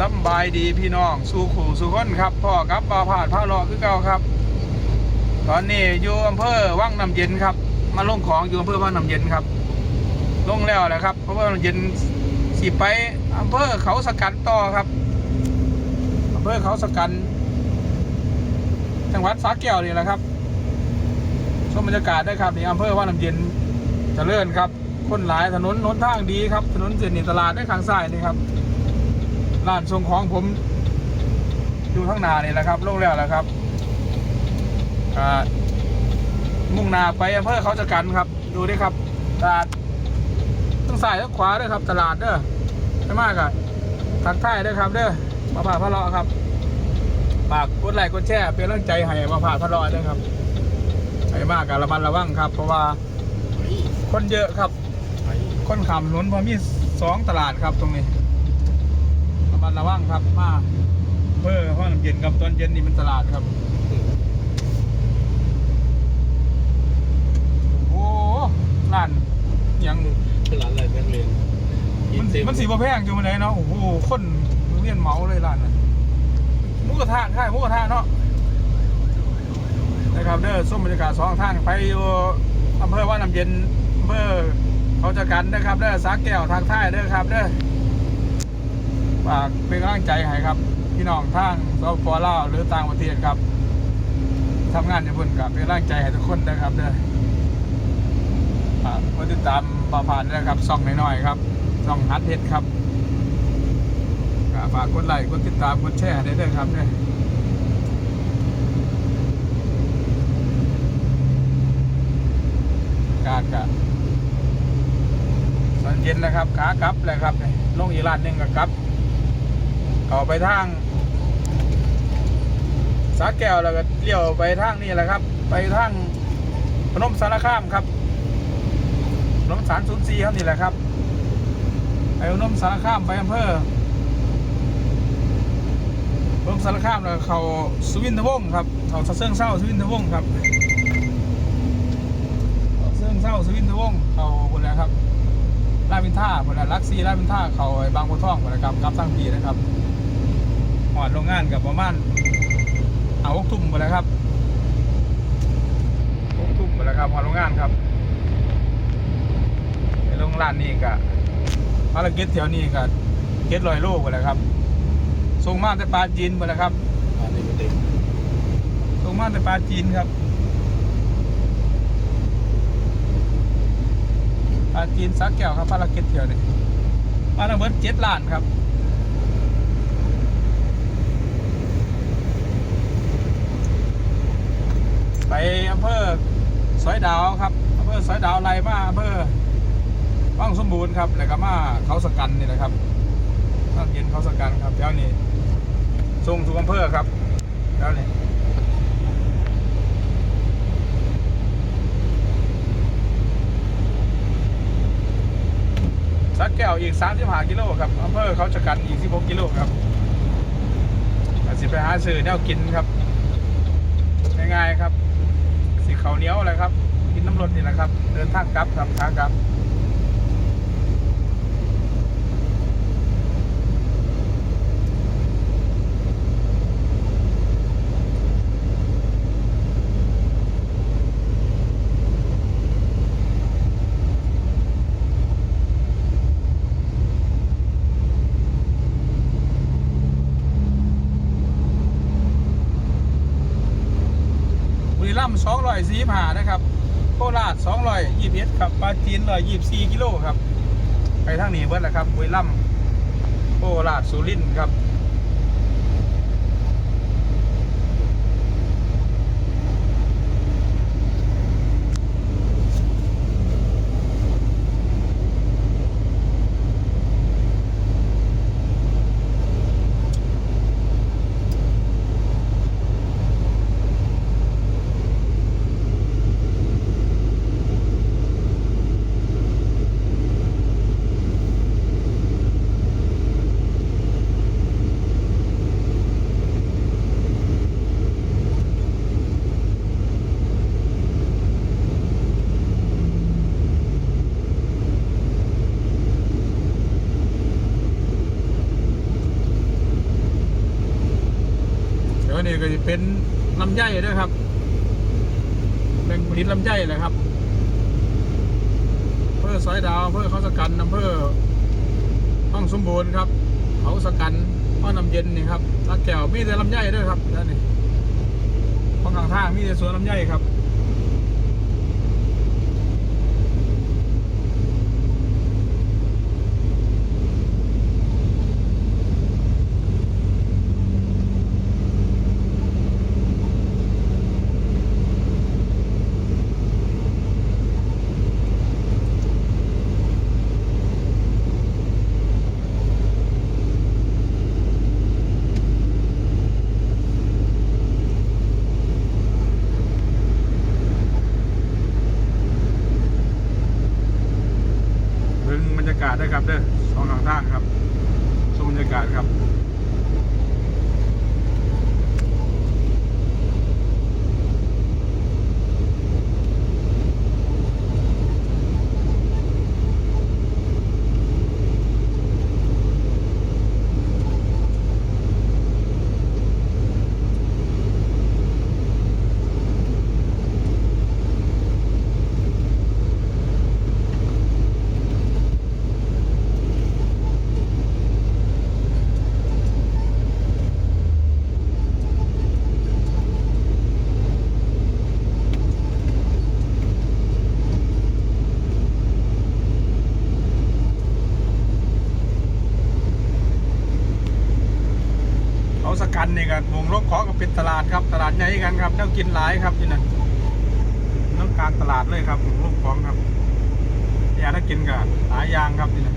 สบายดีพี่น้องสู่ขู่สู่คนครับพ่อครับปลาผาดผ้าลาะคือเก่าครับ ตอนนี้อยู่อำเภอวังน้ำเย็นครับ มาลงของอยู่อำเภอวังน้ำเย็นครับ ลงแล้วแหละครับเพราะว่าน้ำเย็นสิไปอำเภอเขาสกันต่อครับอำเภอเขาสกันจังหวัดสระแก้วนี่แหละครับชมบรรยากาศได้ครับนี่อำเภอวังน้ำเย็นเจริญครับ คนหลายถนนหนทางดีครับ ถนนเส้นนี่ตลาดได้ข้างซ้ายนี่ครับ ร้านส่งของผมอยู่ข้างหน้านี่แหละครับลงแล้วแหละครับมุ่งหน้าไปอำเภอเขาจะกันครับ ดูดิครับตลาดต้องสายต้องขวาด้วยครับ ตลาดเด้อไม่มากอะทักทายด้วยครับเด้อมาผ่าดพะเลาะครับฝากกดไลค์กดแชร์เป็นกำลังใจให้มาผ่าดพะเลาะด้วยครับให้มากกับระมัดระวังครับ เพราะว่าคนเยอะครับ คนขำล้นพราะมีสองตลาดครับตรงนี้ ระมัดระวังครับมาเพื่อห้องน้ำเย็นกับตอนเย็นนี่มันตลาดครับ โอ้ร้านยังเป็นร้านอะไรแม่งเรียนมันมันสีบ่แพงอยู่มันไหนเนาะโอ้โหคนเรียนเหมาเลยร้านน่ะหมุกกระทะใช่หมุกกระทะเนาะนะครับเด้อส้มบรรยากาศสองทางไปอยู่อำเภอว่าน้ำเย็นอำเภอเขาจะกันนะครับเด้อสาแก้วทางท่ายเด้อครับเด้อ ฝากเป็นกำลังใจให้ครับ พี่น้องทางสปปลาหรือต่างประเทศครับทำงานอยู่พุ่นกับเป็นกำลังใจให้ทุกคนนะครับเด้อฝากกดติดตามปาผ่านด้วยครับซ่องน้อยๆครับซ่องฮัทเฮ็ดครับฝากกดไลค์กดติดตามกดแชร์ได้ด้วยครับเด้อการกะตอนเย็นนะครับขากลับเลยครับลงอีกร้านหนึ่งกับกลับ เอาไปทางสาแก้วแล้วก็เลี้ยวไปทางนี่แหละครับ ไปทางพนมสารคามครับพนมสารศูนย์สี่ครับนี่แหละครับไปพนมสารคามไปอำเภอพนมสารคามแล้วเขาสวินทวงศ์ครับเขาสะเซิงเศร้าสวินทวงศ์ครับเสะเซิงเศร้าสวินทวงศ์เขาคนแล้วครับรามอินท่าผลลักซีรามอินท่าเขาไอ้บางบัวทองผลนะครับกับทั้งปีนะครับ อดโรงงานกับประมาณเอาหกทุ่มหมดแล้วครับหกทุ่มหมดแล้วครับหอดโรงงานครับในโรงงานนี่ก็ภารกิจแถวนี้ก็เก็ดลอยโลหมดแล้วครับส่งมาแต่ปลาจีนหมดแล้วครับอันนี้ไม่เต็มส่งมาแต่ปลาจีนครับปลาจีนสักแก้วครับภารกิจเที่ยวนี้มาละเบิดเจ็ดล้านครับ ไปอำเภอสอยดาวครับอำเภอสอยดาวไรมาอำเภอบ้างสมบูรณ์ครับแล้วก็มาเขาสกันนี่แหละครับตอนเย็นเขาสกันครับแถวนี้ส่งทุกอำเภอครับแถวนี้สักแก้วอีก 35 กิโลครับอำเภอเขาจะกันอีก 16 กิโลครับสิไปหาซื้อแนวกินครับ ง่ายๆครับ เขาเหนียวอะไรครับ กินน้ำรดนี่แหละครับ เดินทางกลับครับขากลับรีรั อยสีผ่านะครับโคราชสองร้อยยี่สิบเอ็ดครับปลาจีนร้อยยี่สิบสี่กิโลครับ ไปทางนี้เบิดแหละครับบุยล่ำโคราชสุรินทร์ครับ ตัวนี้ก็จะเป็นลำไยด้วยครับแบ่งผลิตลำไยเละครับเพื่อสอยดาวเพื่อเขาสกันอำเภอห้องสมบูรณ์ครับ เขาสกันห้องน้ำเย็นนี่ครับลักแก้วมีแต่ลำไยด้วยครับนั่นนี่ของข้างทางมีแต่สวนลำไยครับากาศด้วยครับเด้อสองข้างทางครับชมบรรยากาศครับ เขาสกันนี่กันวงโลกขอก็เป็นตลาดครับ ตลาดใหญ่กันครับแล้วกินหลายครับที่นั่นต้องกลารตลาดเลยครับวงโลกของครับอยากถ้ากินก็หลายอย่างครับที่นั่น